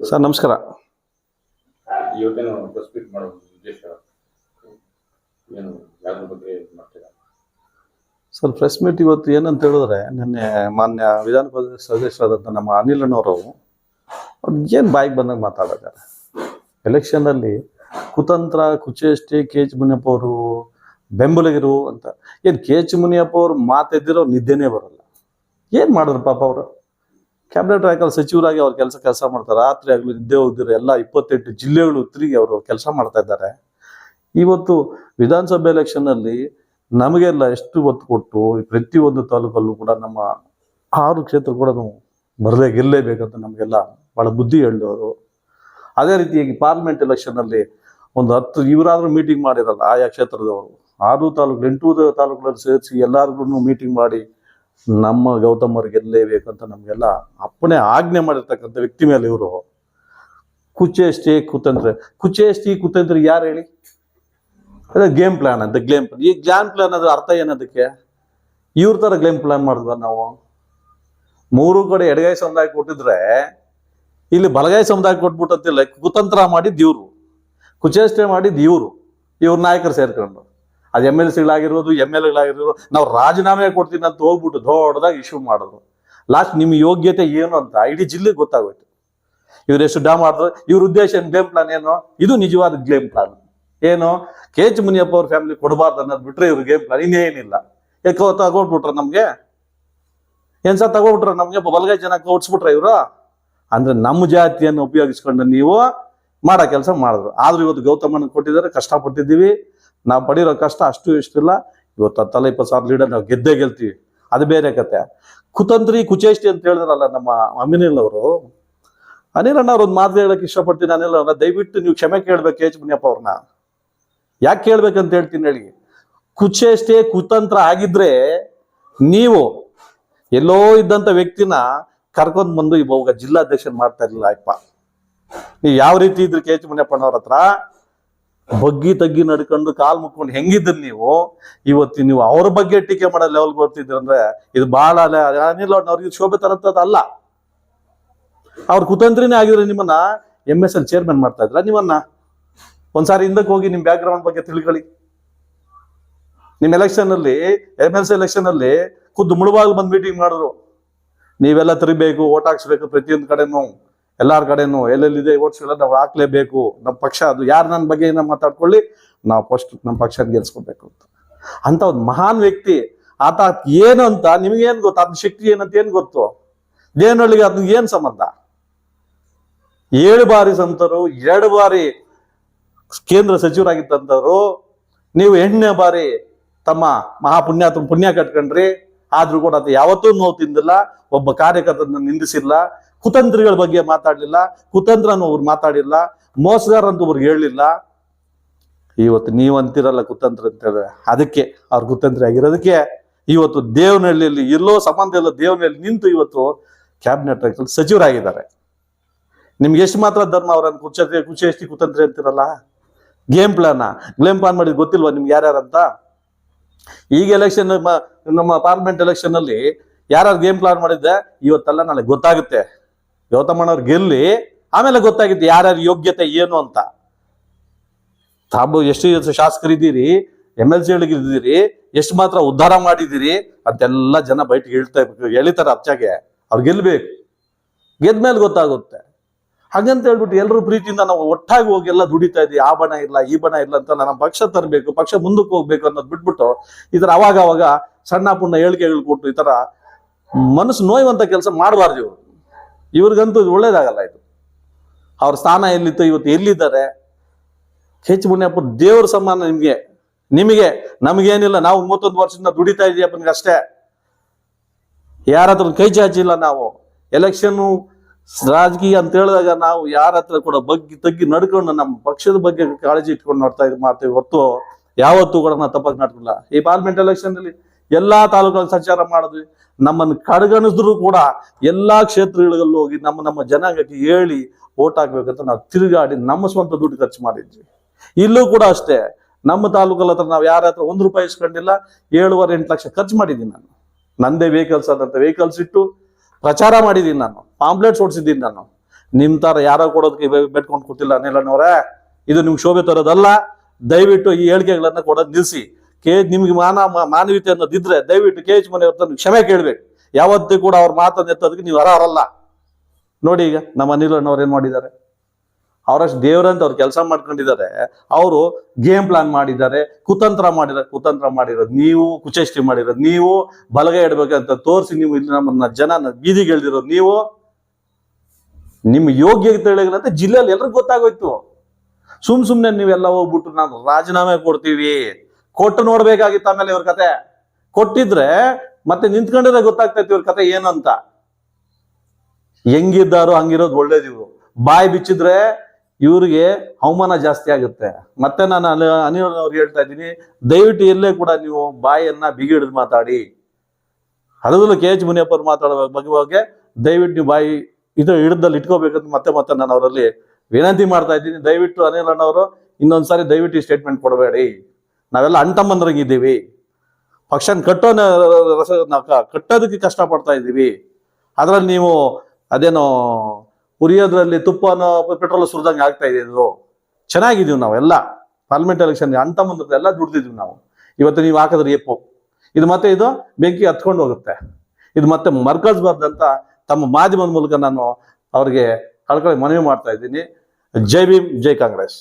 Sir ನಮಸ್ಕಾರ. Sir press meet ಇವತ್ತು ಏನಂತ ಹೇಳಿದ್ರೆ ನಿನ್ನೆ ಮಾನ್ಯ ವಿಧಾನ ಪರಿಷತ್ ಸದಸ್ಯರಾದಂಥ ನಮ್ಮ ಅನಿಲ್ ಅಣ್ಣವರು ಅವ್ರು ಏನು ಬಾಯಿಗೆ ಬಂದಾಗ ಮಾತಾಡಿದ್ದಾರೆ. ಎಲೆಕ್ಷನಲ್ಲಿ ಕುತಂತ್ರ ಕುಚೇಷ್ಟೆ ಕೆ ಎಚ್ ಮುನಿಯಪ್ಪ ಅವರು ಬೆಂಬಲಿಗರು ಅಂತ. ಏನು ಕೆ ಎಚ್ ಮುನಿಯಪ್ಪ ಅವರು ಮಾತೆದ್ದಿರೋ ನಿದ್ದೆನೇ ಬರಲ್ಲ. ಏನು ಮಾಡಿದ್ರು ಪಾಪ ಅವರು? ಕ್ಯಾಬಿನೆಟ್ ರಾಯಕಲ್ ಸಚಿವರಾಗಿ ಅವ್ರ ಕೆಲಸ ಕೆಲಸ ಮಾಡ್ತಾರೆ. ರಾತ್ರಿ ಆಗಲಿ ನಿದ್ದೆ ಹೋಗ್ದಿರೋ ಎಲ್ಲ ಇಪ್ಪತ್ತೆಂಟು ಜಿಲ್ಲೆಗಳು ತಿರುಗಿ ಅವರು ಕೆಲಸ ಮಾಡ್ತಾ ಇದ್ದಾರೆ. ಇವತ್ತು ವಿಧಾನಸಭೆ ಎಲೆಕ್ಷನ್ನಲ್ಲಿ ನಮಗೆಲ್ಲ ಎಷ್ಟು ಒತ್ತು ಕೊಟ್ಟು ಪ್ರತಿಯೊಂದು ತಾಲೂಕಲ್ಲೂ ಕೂಡ ನಮ್ಮ ಆರು ಕ್ಷೇತ್ರ ಕೂಡ ನಾವು ಬರಲೇ ಗೆಲ್ಲೇಬೇಕಂತ ನಮಗೆಲ್ಲ ಭಾಳ ಬುದ್ಧಿ ಹೇಳಿದವರು ಅದೇ ರೀತಿಯಾಗಿ ಪಾರ್ಲಿಮೆಂಟ್ ಎಲೆಕ್ಷನ್ನಲ್ಲಿ ಒಂದು ಹತ್ತು ಇವರಾದ್ರೂ ಮೀಟಿಂಗ್ ಮಾಡಿರಲ್ಲ, ಆಯಾ ಕ್ಷೇತ್ರದವರು. ಆರು ತಾಲೂಕು, ಎಂಟು ತಾಲೂಕುಗಳಲ್ಲಿ ಸೇರಿಸಿ ಎಲ್ಲರಿಗೂ ಮೀಟಿಂಗ್ ಮಾಡಿ ನಮ್ಮ ಗೌತಮ್ ಅವ್ರಿಗೆ ಅಂತ ನಮಗೆಲ್ಲ ಅಪ್ಪಣೆ ಆಜ್ಞೆ ಮಾಡಿರ್ತಕ್ಕಂಥ ವ್ಯಕ್ತಿ ಮೇಲೆ ಇವರು. ಕುಚೇಷ್ಟಿ ಕುತಂತ್ರ. ಕುಚೇಷ್ಟಿ ಕುತಂತ್ರ ಯಾರು ಹೇಳಿ? ಅದೇ ಗೇಮ್ ಪ್ಲಾನ್ ಅಂತ ಗ್ಲೇಮ್ ಪ್ಲಾನ್ ಈ ಗ್ಲಾನ್ ಪ್ಲಾನ್ ಅದ್ರ ಅರ್ಥ ಏನದಕ್ಕೆ ಇವ್ರ ತರ ಗ್ಲೇಮ್ ಪ್ಲಾನ್ ಮಾಡಿದ್ವ ನಾವು? ಮೂರು ಕಡೆ ಎಡಗೈ ಸಮುದಾಯ ಕೊಟ್ಟಿದ್ರೆ ಇಲ್ಲಿ ಬಲಗೈ ಸಮುದಾಯ ಕೊಟ್ಬಿಟ್ಟಂತಿಲ್ಲ. ಕುತಂತ್ರ ಮಾಡಿದ್ ಇವ್ರು. ಕುಚೇಷ್ಟೆ ಮಾಡಿದ್ ಇವ್ರು. ಇವ್ರ ನಾಯಕರು ಸೇರ್ಕೊಂಡು. ಅದು ಎಂ ಎಲ್ ಸಿಗಳಾಗಿರ್ಬೋದು, ಎಂ ಎಲ್ ಎಗಳಾಗಿರ್ಬೋದು, ನಾವು ರಾಜೀನಾಮೆ ಕೊಡ್ತೀನಿ ಅಂತ ಹೋಗ್ಬಿಟ್ಟು ದೊಡ್ಡದಾಗಿ ಇಶ್ಯೂ ಮಾಡಿದ್ರು. ಲಾಸ್ಟ್ ನಿಮ್ಮ ಯೋಗ್ಯತೆ ಏನು ಅಂತ ಇಡೀ ಜಿಲ್ಲೆಗೆ ಗೊತ್ತಾಗೋಯ್ತು. ಇವ್ರು ಎಷ್ಟು ಡಾ ಮಾಡಿದ್ರು, ಇವ್ರ ಉದ್ದೇಶ ಏನು ಗೇಮ್ ಪ್ಲಾನ್ ಏನು? ಇದು ನಿಜವಾದ ಗೇಮ್ ಪ್ಲಾನ್ ಏನು? ಕೆ ಎಚ್ ಮುನಿಯಪ್ಪ ಅವ್ರ ಫ್ಯಾಮಿಲಿ ಕೊಡಬಾರ್ದು ಅನ್ನೋದು ಬಿಟ್ರೆ ಇವ್ರ ಗೇಮ್ ಪ್ಲಾನ್ ಇನ್ನೇನಿಲ್ಲ. ಯಾಕೆ ತಗೊಟ್ಬಿಟ್ರ ನಮಗೆ? ಏನ್ಸ ತಗೊಬಿಟ್ರ ನಮಗೆ? ಬಲಗೈ ಜನಕ್ಕೆ ಓಡಿಸ್ಬಿಟ್ರ ಇವರು? ಅಂದ್ರೆ ನಮ್ಮ ಜಾತಿಯನ್ನು ಉಪಯೋಗಿಸ್ಕೊಂಡು ನೀವು ಮಾಡೋ ಕೆಲಸ ಮಾಡಿದ್ರು. ಆದ್ರೂ ಇವತ್ತು ಗೌತಮನ ಕೊಟ್ಟಿದ್ದಾರೆ ಕಷ್ಟಪಟ್ಟಿದ್ದೀವಿ ನಾವು ಪಡಿರೋ ಕಷ್ಟ ಅಷ್ಟು ಇಷ್ಟಿಲ್ಲ. ಇವತ್ತು ಹತ್ತಲ್ಲ ಇಪ್ಪತ್ತು ಸಾವಿರ ಲೀಡರ್ ನಾವು ಗೆದ್ದೇ ಗೆಲ್ತೀವಿ. ಅದು ಬೇರೆ ಕತೆ. ಕುತಂತ್ರಿ ಕುಚೇಷ್ಟಿ ಅಂತ ಹೇಳಿದ್ರಲ್ಲ ನಮ್ಮ ಅಮಿನಿಲ್ ಅವರು. ಅನಿಲ್ ಅಣ್ಣ ಅವ್ರೊಂದು ಮಾತು ಹೇಳಕ್ಕೆ ಇಷ್ಟಪಡ್ತೀನಿ ಅನಿಲ್ ಅಣ್ಣ. ದಯವಿಟ್ಟು ನೀವು ಕ್ಷಮೆ ಕೇಳ್ಬೇಕು ಎಚ್ ಮುನಿಯಪ್ಪ ಅವ್ರನ್ನ. ಯಾಕೆ ಕೇಳ್ಬೇಕಂತ ಹೇಳ್ತೀನಿ ಹೇಳಿ. ಕುಚೇಷ್ಟೇ ಕುತಂತ್ರ ಆಗಿದ್ರೆ ನೀವು ಎಲ್ಲೋ ಇದ್ದಂತ ವ್ಯಕ್ತಿನ ಕರ್ಕೊಂಡ್ ಬಂದು ಇವಾಗ ಜಿಲ್ಲಾಧ್ಯಕ್ಷನ್ ಮಾಡ್ತಾ ಇರಲಿಲ್ಲ ಅಪ್ಪ ನೀವು ಯಾವ ರೀತಿ ಇದ್ರಿ ಕೆ ಎಚ್ ಮುನಿಯಪ್ಪನವ್ರ ಹತ್ರ? ಬಗ್ಗಿ ತಗ್ಗಿ ನಡ್ಕೊಂಡು ಕಾಲ್ ಮುಕ್ಕೊಂಡು ಹೆಂಗಿದ್ರಿ ನೀವು? ಇವತ್ತು ನೀವು ಅವ್ರ ಬಗ್ಗೆ ಟೀಕೆ ಮಾಡೋ ಲೆವೆಲ್ ಬರ್ತಿದ್ರಿ ಅಂದ್ರೆ ಇದು ಬಹಳ ಅನಿಲ್ ಅವ್ರಿಗೆ ಶೋಭೆ ತರಂತದ್ದು ಅಲ್ಲ. ಅವ್ರ ಕುತಂತ್ರಿನೇ ಆಗಿದ್ರೆ ನಿಮ್ಮನ್ನ ಎಂ ಎಸ್ ಎಲ್ ಚೇರ್ಮನ್ ಮಾಡ್ತಾ ಇದ್ರ ನಿಮ್ಮನ್ನ? ಒಂದ್ಸಾರಿ ಹಿಂದಕ್ಕೆ ಹೋಗಿ ನಿಮ್ ಬ್ಯಾಕ್ ಗ್ರೌಂಡ್ ಬಗ್ಗೆ ತಿಳ್ಕೊಳ್ಳಿ. ನಿಮ್ ಎಲೆಕ್ಷನ್ ಅಲ್ಲಿ ಎಂ ಎಲ್ ಸಿ ಎಲೆಕ್ಷನ್ ಅಲ್ಲಿ ಖುದ್ದು ಮುಳುಬಾಗ್ ಬಂದ್ ಮೀಟಿಂಗ್ ಮಾಡಿದ್ರು. ನೀವೆಲ್ಲ ತಿರುಗಬೇಕು ಓಟ್ ಹಾಕ್ಸ್ಬೇಕು ಪ್ರತಿಯೊಂದು ಕಡೆನೂ. ಎಲ್ಲಾರ ಕಡೆನೂ ಎಲ್ಲೆಲ್ಲಿದೆ ಓಟ್ಸ್ಗಳನ್ನ ನಾವು ಹಾಕ್ಲೇಬೇಕು ನಮ್ಮ ಪಕ್ಷ ಅದು ಯಾರು ನನ್ನ ಬಗ್ಗೆ ಏನೋ ಮಾತಾಡ್ಕೊಳ್ಳಿ, ನಾವು ಫಸ್ಟ್ ನಮ್ಮ ಪಕ್ಷ ಗೆಲ್ಸ್ಕೊಬೇಕು ಅಂತ. ಅಂತ ಒಂದು ಮಹಾನ್ ವ್ಯಕ್ತಿ, ಆತ ಏನು ಅಂತ ನಿಮ್ಗೇನ್ ಗೊತ್ತು? ಅದ್ ಶಕ್ತಿ ಏನಂತ ಏನ್ ಗೊತ್ತು? ದೇವನಹಳ್ಳಿಗೆ ಅದ್ ಏನ್ ಸಂಬಂಧ? ಏಳು ಬಾರಿ ಸಂತರು, ಎರಡು ಬಾರಿ ಕೇಂದ್ರ ಸಚಿವರಾಗಿದ್ದಂಥವ್ರು ನೀವು ಎಂಟನೇ ಬಾರಿ ತಮ್ಮ ಮಹಾಪುಣ್ಯ ಪುಣ್ಯ ಕಟ್ಕೊಂಡ್ರಿ, ಆದ್ರೂ ಕೂಡ ಅದು ಯಾವತ್ತೂ ನೋವು ತಿಂದಿಲ್ಲ, ಒಬ್ಬ ಕಾರ್ಯಕರ್ತನ ನಿಂದಿಸಿಲ್ಲ ಕುತಂತ್ರಿಗಳ ಬಗ್ಗೆ ಮಾತಾಡಲಿಲ್ಲ ಕುತಂತ್ರ ಅವ್ರು ಮಾತಾಡಿಲ್ಲ ಮೋಸಗಾರ ಅಂತ ಅವ್ರಿಗೆ ಹೇಳಲಿಲ್ಲ. ಇವತ್ತು ನೀವು ಅಂತಿರಲ್ಲ ಕುತಂತ್ರ ಅಂತ ಹೇಳಿದ್ರೆ ಅದಕ್ಕೆ ಅವ್ರ ಕುತಂತ್ರಿ ಆಗಿರೋದಕ್ಕೆ ಇವತ್ತು ದೇವನಹಳ್ಳಿಯಲ್ಲಿ ಎಲ್ಲೋ ಸಂಬಂಧ ಇಲ್ಲ, ದೇವನಹಳ್ಳಿ ನಿಂತು ಇವತ್ತು ಕ್ಯಾಬಿನೆಟ್ ಸಚಿವರಾಗಿದ್ದಾರೆ. ನಿಮ್ಗೆ ಎಷ್ಟು ಮಾತ್ರ ಧರ್ಮ ಅವ್ರನ್ನ ಕುಚತೆ ಕುಚೇಷ್ಟಿ ಕುತಂತ್ರಿ ಅಂತಿರಲ್ಲ? ಗೇಮ್ ಪ್ಲಾನ್ ಗೇಮ್ ಪ್ಲಾನ್ ಮಾಡಿದ್ ಗೊತ್ತಿಲ್ವಾ ನಿಮ್ಗೆ ಯಾರ್ಯಾರಂತ ಈಗ ಎಲೆಕ್ಷನ್ ನಮ್ಮ ಪಾರ್ಲಿಮೆಂಟ್ ಎಲೆಕ್ಷನ್ ಅಲ್ಲಿ ಯಾರು ಗೇಮ್ ಪ್ಲಾನ್ ಮಾಡಿದ್ದೆ, ಇವತ್ತೆಲ್ಲ ನನಗೆ ಗೊತ್ತಾಗುತ್ತೆ. ಗೌತಮಣ್ಣವ್ರು ಗೆಲ್ಲಿ, ಆಮೇಲೆ ಗೊತ್ತಾಗಿದ್ದು ಯಾರ್ಯಾರ ಯೋಗ್ಯತೆ ಏನು ಅಂತ. ತಾವು ಎಷ್ಟು ಶಾಸಕರಿದ್ದೀರಿ ಎಂ ಎಲ್ ಸಿಗಳಿದ್ದೀರಿ ಎಷ್ಟು ಮಾತ್ರ ಉದ್ಧಾರ ಮಾಡಿದ್ದೀರಿ ಅಂತೆಲ್ಲ ಜನ ಬಯಟಿಗೆ ಹೇಳ್ತಾ ಎಳಿತಾರೆ ಅಚ್ಚಾಗೆ. ಅವ್ರು ಗೆಲ್ಬೇಕು. ಗೆದ್ಮೇಲೆ ಗೊತ್ತಾಗುತ್ತೆ. ಹಾಗಂತ ಹೇಳ್ಬಿಟ್ಟು ಎಲ್ಲರೂ ಪ್ರೀತಿಯಿಂದ ನಾವು ಒಟ್ಟಾಗಿ ಹೋಗಿ ಎಲ್ಲ ದುಡಿತಾ ಇದ್ದೀವಿ. ಆ ಬಣ ಇಲ್ಲ, ಈ ಬಣ ಇಲ್ಲ ಅಂತ ನಮ್ಮ ಪಕ್ಷ ತರಬೇಕು, ಪಕ್ಷ ಮುಂದಕ್ಕೆ ಹೋಗ್ಬೇಕು ಅನ್ನೋದು ಬಿಟ್ಬಿಟ್ಟು ಈ ತರ ಅವಾಗ ಅವಾಗ ಸಣ್ಣ ಪುಣ್ಣ ಹೇಳಿಕೆಗಳು ಕೊಟ್ಟು ಈ ತರ ಮನಸ್ಸು ನೋಯುವಂತ ಕೆಲಸ ಮಾಡಬಾರ್ದು ಇವರು. ಇವ್ರಿಗಂತೂ ಒಳ್ಳೇದಾಗಲ್ಲ ಇದು. ಅವ್ರ ಸ್ಥಾನ ಎಲ್ಲಿತ್ತು ಇವತ್ತು ಎಲ್ಲಿದ್ದಾರೆ? ಹೆಚ್ ಮುನಿಯಪ್ಪ ದೇವ್ರ ಸಮಾನ ನಿಮ್ಗೆ. ನಿಮಗೆ, ನಮಗೇನಿಲ್ಲ, ನಾವು ಮೂವತ್ತೊಂದು ವರ್ಷದಿಂದ ದುಡಿತಾ ಇದೀಯಪ್ಪನಿಗೆ ಅಷ್ಟೇ. ಯಾರ ಹತ್ರ ಕೈ ಚಾಚಿಲ್ಲ ನಾವು. ಎಲೆಕ್ಷನ್ ರಾಜಕೀಯ ಅಂತ ಹೇಳಿದಾಗ ನಾವು ಯಾರ ಹತ್ರ ಕೂಡ ಬಗ್ಗಿ ತಗ್ಗಿ ನಡ್ಕೊಂಡು ನಮ್ಮ ಪಕ್ಷದ ಬಗ್ಗೆ ಕಾಳಜಿ ಇಟ್ಕೊಂಡು ನೋಡ್ತಾ ಇದ್ ಮಾಡ್ತೀವಿ ಹೊತ್ತು ಯಾವತ್ತೂ ಕೂಡ ನಾವು ತಪ್ಪಾಗಿ ನಡ್ಕಿಲ್ಲ ಈ ಪಾರ್ಲಿಮೆಂಟ್ ಎಲೆಕ್ಷನ್ ಅಲ್ಲಿ ಎಲ್ಲಾ ತಾಲೂಕಲ್ಲಿ ಸಂಚಾರ ಮಾಡಿದ್ವಿ. ನಮ್ಮನ್ನು ಕಡೆಗಣಿಸಿದ್ರು ಕೂಡ ಎಲ್ಲಾ ಕ್ಷೇತ್ರಗಳಿಗಲ್ಲೂ ಹೋಗಿ ನಮ್ಮ ನಮ್ಮ ಜನಾಂಗಕ್ಕೆ ಹೇಳಿ ಓಟ್ ಹಾಕ್ಬೇಕಂತ ನಾವು ತಿರುಗಾಡಿ ನಮ್ಮ ಸ್ವಂತ ದುಡ್ಡು ಖರ್ಚು ಮಾಡಿದ್ವಿ. ಇಲ್ಲೂ ಕೂಡ ಅಷ್ಟೇ, ನಮ್ಮ ತಾಲೂಕಲ್ಲಿ ಹತ್ರ ನಾವು ಯಾರ ಹತ್ರ ಒಂದು ರೂಪಾಯಿ ಇಸ್ಕೊಂಡಿಲ್ಲ, ಏಳುವರೆ ಎಂಟು ಲಕ್ಷ ಖರ್ಚು ಮಾಡಿದ್ದೀನಿ ನಾನು. ನಂದೇ ವೆಹಿಕಲ್ಸ್ ಆದಂತ ವೆಹಿಕಲ್ಸ್ ಇಟ್ಟು ಪ್ರಚಾರ ಮಾಡಿದ್ದೀನಿ ನಾನು ಪಾಂಪ್ಲೆಟ್ಸ್ ಓಡಿಸಿದ್ದೀನಿ ನಾನು. ನಿಮ್ಮ ಥರ ಯಾರೋ ಕೊಡೋದಕ್ಕೆ ಬೆಟ್ಕೊಂಡು ಕೂತಿಲ್ಲ ಅನಿಲಣ್ಣವ್ರೆ ಇದು ನಿಮ್ಗೆ ಶೋಭೆ ತರೋದಲ್ಲ, ದಯವಿಟ್ಟು ಈ ಹೇಳಿಕೆಗಳನ್ನ ಕೊಡೋದು ನಿಲ್ಲಿಸಿ ಕೆ ನಿಮ್ಗೆ ಮಾನ ಮಾನವೀಯತೆ ಅನ್ನೋದಿದ್ರೆ ದಯವಿಟ್ಟು ಕೆ ಎಚ್ ಮನೆ ಅವ್ರ ಕ್ಷಮೆ ಕೇಳ್ಬೇಕು. ಯಾವತ್ತೂ ಕೂಡ ಅವ್ರ ಮಾತನ್ನು ಎತ್ತೋದಕ್ಕೆ ನೀವು ಅರ್ಹರಲ್ಲ. ನೋಡಿ ಈಗ ನಮ್ಮ ಅನಿಲಣ್ಣವ್ರು ಏನ್ ಮಾಡಿದ್ದಾರೆ? ಅವರಷ್ಟು ದೇವರಂತ ಅವ್ರು ಕೆಲಸ ಮಾಡ್ಕೊಂಡಿದ್ದಾರೆ. ಅವರು ಗೇಮ್ ಪ್ಲಾನ್ ಮಾಡಿದ್ದಾರೆ, ಕುತಂತ್ರ ಮಾಡಿದ್ದಾರೆ, ಕುತಂತ್ರ ಮಾಡಿರೋದು. ನೀವು ಕುಚೇಷ್ಟಿ ಮಾಡಿರೋದು. ನೀವು ಬಲಗೈ ಇಡ್ಬೇಕಂತ ತೋರಿಸಿ ನೀವು ಇಲ್ಲಿ ನಮ್ಮನ್ನ ಜನ ಬೀದಿಗೆ ಎಳ್ದಿರೋದು. ನೀವು ನಿಮ್ಮ ಯೋಗ್ಯತೆ ಅಂತ ಜಿಲ್ಲೆಯಲ್ಲಿ ಎಲ್ರಿಗೂ ಗೊತ್ತಾಗೋಯ್ತು. ಸುಮ್ ಸುಮ್ನೆ ನೀವೆಲ್ಲ ಹೋಗ್ಬಿಟ್ಟು ನಾನು ರಾಜೀನಾಮೆ ಕೊಡ್ತೀವಿ. ಕೊಟ್ಟು ನೋಡ್ಬೇಕಾಗಿತ್ತು ಆಮೇಲೆ ಇವ್ರ ಕತೆ. ಕೊಟ್ಟಿದ್ರೆ ಮತ್ತೆ ನಿಂತ್ಕೊಂಡಿದ್ರೆ ಗೊತ್ತಾಗ್ತೈತಿ ಇವ್ರ ಕತೆ ಏನಂತ. ಹೆಂಗಿದ್ದಾರೋ ಹಂಗಿರೋದು ಒಳ್ಳೇದು ಇವ್ರು. ಬಾಯಿ ಬಿಚ್ಚಿದ್ರೆ ಇವ್ರಿಗೆ ಅವಮಾನ ಜಾಸ್ತಿ ಆಗುತ್ತೆ. ಮತ್ತೆ ನಾನು ಅನಿ ಅನಿಲ್ ಅವ್ರಿಗೆ ಹೇಳ್ತಾ ಇದ್ದೀನಿ, ದಯವಿಟ್ಟು ಎಲ್ಲೇ ಕೂಡ ನೀವು ಬಾಯನ್ನ ಹಿಡಿದು ಮಾತಾಡಿ. ಅದರಲ್ಲೂ ಕೆ ಎಚ್ ಮುನಿಯಪ್ಪ ಅವ್ರು ಮಾತಾಡೋ ಬಗ್ಗೆ ಬಗ್ಗೆ ದಯವಿಟ್ಟು ನೀವು ಬಾಯಿ ಇದು ಹಿಡ್ದಲ್ಲಿ ಇಟ್ಕೋಬೇಕಂತ ಮತ್ತೆ ಮತ್ತೆ ನಾನು ಅವರಲ್ಲಿ ವಿನಂತಿ ಮಾಡ್ತಾ ಇದ್ದೀನಿ. ದಯವಿಟ್ಟು ಅನಿಲ್ ಅಣ್ಣವರು ಇನ್ನೊಂದ್ಸಾರಿ ದಯವಿಟ್ಟು ಈ ಸ್ಟೇಟ್ಮೆಂಟ್ ಕೊಡಬೇಡಿ. ನಾವೆಲ್ಲ ಅಂಟಮ್ಮಂದ್ರಂಗಿದ್ದೀವಿ ಪಕ್ಷನ್ ಕಟ್ಟೋ ರಸ ಕಟ್ಟೋದಕ್ಕೆ ಕಷ್ಟಪಡ್ತಾ ಇದ್ದೀವಿ. ಅದರಲ್ಲಿ ನೀವು ಅದೇನೋ ಉರಿಯೋದ್ರಲ್ಲಿ ತುಪ್ಪನೋ ಪೆಟ್ರೋಲ್ ಸುರಿದಂಗೆ ಆಗ್ತಾ ಇದೆ ಚೆನ್ನಾಗಿದ್ದೀವಿ ನಾವೆಲ್ಲ ಪಾರ್ಲಿಮೆಂಟ್ ಎಲೆಕ್ಷನ್ ಅಂಟಮ್ಮಂದ್ರ ಎಲ್ಲ ದುಡ್ದಿದ್ವಿ ನಾವು. ಇವತ್ತು ನೀವು ಹಾಕಿದ್ರೆ ಎಪ್ಪು ಇದು ಮತ್ತೆ ಇದು ಬೆಂಕಿ ಹತ್ಕೊಂಡು ಹೋಗುತ್ತೆ. ಇದು ಮತ್ತೆ ಮರ್ಕಜ್ಬಾರ್ದಂತ ತಮ್ಮ ಮಾಧ್ಯಮದ ಮೂಲಕ ನಾನು ಅವ್ರಿಗೆ ಕಳ್ಕೊಳ್ಳಿ ಮನವಿ ಮಾಡ್ತಾ ಇದ್ದೀನಿ. ಜೈ ಭೀಮ್, ಜೈ ಕಾಂಗ್ರೆಸ್.